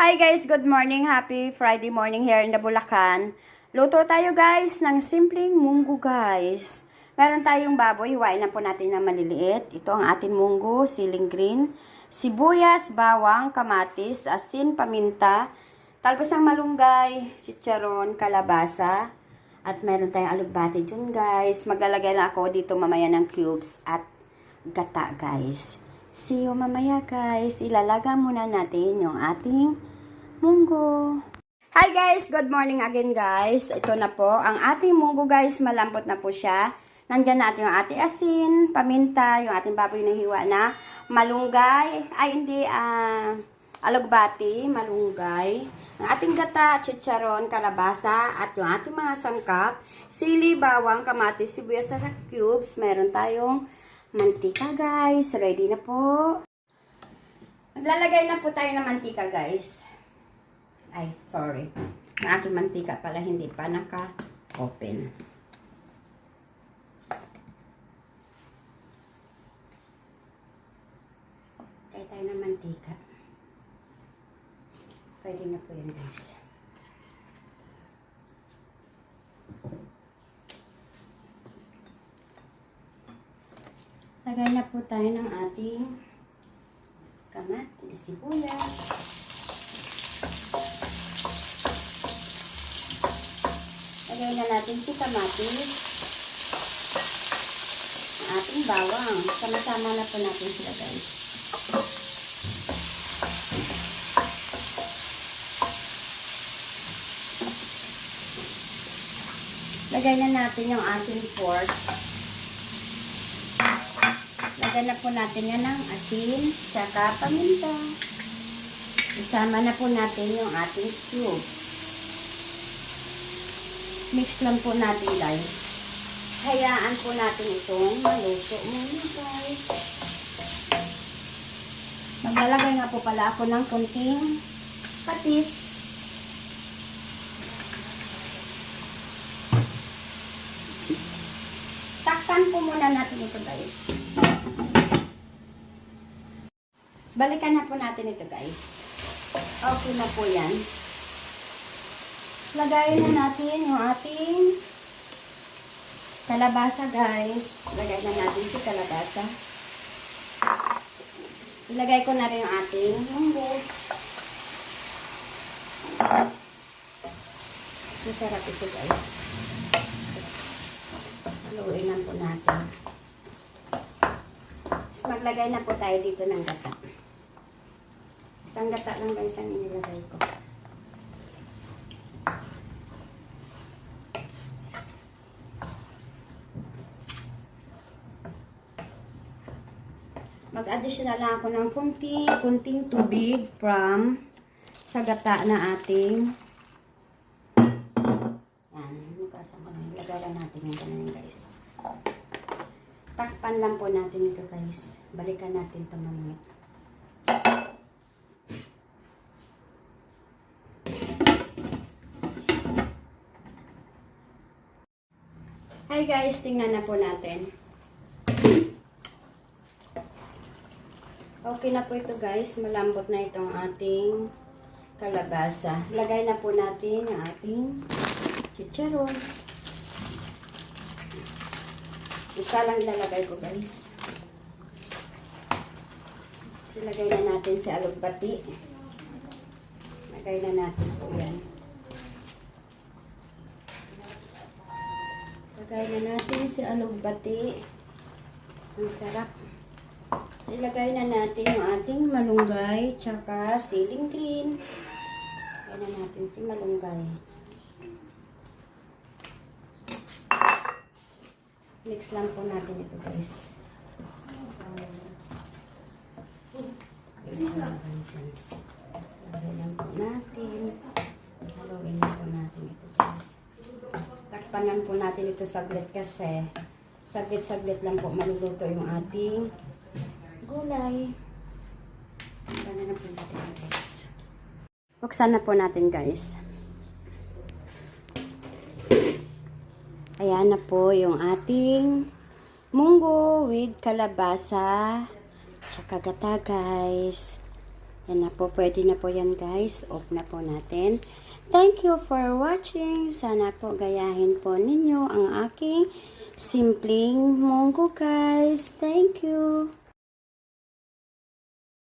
Hi guys, good morning. Happy Friday morning here in the Bulacan. Luto tayo guys ng simpleng munggo guys. Meron tayong baboy, hiwain na po natin na maliliit. Ito ang ating munggo, siling green, sibuyas, bawang, kamatis, asin, paminta, talbos ng malunggay, chicharon, kalabasa, at meron tayong alugbati dyan guys. Maglalagay na ako dito mamaya ng cubes at gata guys. See you mamaya guys. Ilalaga muna natin yung ating munggo. Hi guys! Good morning again guys. Ito na po. Ang ating munggo guys, malambot na po siya. Nandyan natin yung ating asin, paminta, yung ating baboy na hiwa na, malunggay, ay hindi, ah, alugbati, malunggay, ang ating gata, chicharon, kalabasa, at yung ating mga sangkap, sili, bawang, kamatis, sibuyas sa cubes, meron tayong mantika guys, ready na po. Maglalagay na po tayo ng mantika guys. Ay, sorry. Ang aking mantika pala hindi pa naka-open. Kaya tayo ng mantika. Pwede na po yan guys. Lagay na po tayo ng ating kamatis, sibuyas. Lagay na natin si kamatis. Ating bawang. Sama-sama na po natin sila guys. Lagay na natin yung ating pork. Lagyan na po natin yan ng asin, tsaka paminta. Isama na po natin yung ating cubes. Mix lang po natin guys. Hayaan po natin itong maluto muna guys. Maglalagay nga po pala ako ng kunting patis. Takpan po muna natin ito guys. Balikan na po natin ito guys. Okay na po yan. Lagayin na natin yung ating kalabasa guys. Lagay na natin si kalabasa. Ilagay ko na rin yung ating munggo. Masarap ito guys. Haluin lang po natin. Tapos maglagay na po tayo dito ng gata. Isang gata lang guys ang inilagay ko. Mag-additional lang ako ng kunti, kunting tubig from sa gata na ating yan, nugasan ko na yun. Lagalan natin yung ganun guys. Takpan lang po natin ito guys. Balikan natin ito mamaya. Hi guys, tingnan na po natin. Okay na po ito guys. Malambot na itong ating kalabasa. Lagay na po natin yung ating chicharon. Isa lang ilalagay ko guys. Silagay na natin si alugbati. Lagay na natin po yan. Lagay na natin si alugbati. Ang sarap. Ilagay na natin yung ating malunggay, tsaka siling green. Ilagay na natin si malunggay. Mix lang po natin ito guys. Lagay lang po natin. Haluin lang po natin ito guys. Takpan po natin ito saglit kasi saglit-saglit lang po maluluto yung ating gulay. Takpan na po natin guys. Buksan na po natin guys. Ayan na po yung ating munggo with kalabasa tsaka gata guys. Yan na po, pwede na po yan guys. Off na po natin. Thank you for watching. Sana po gayahin po ninyo ang aking simpleng munggo guys. Thank you.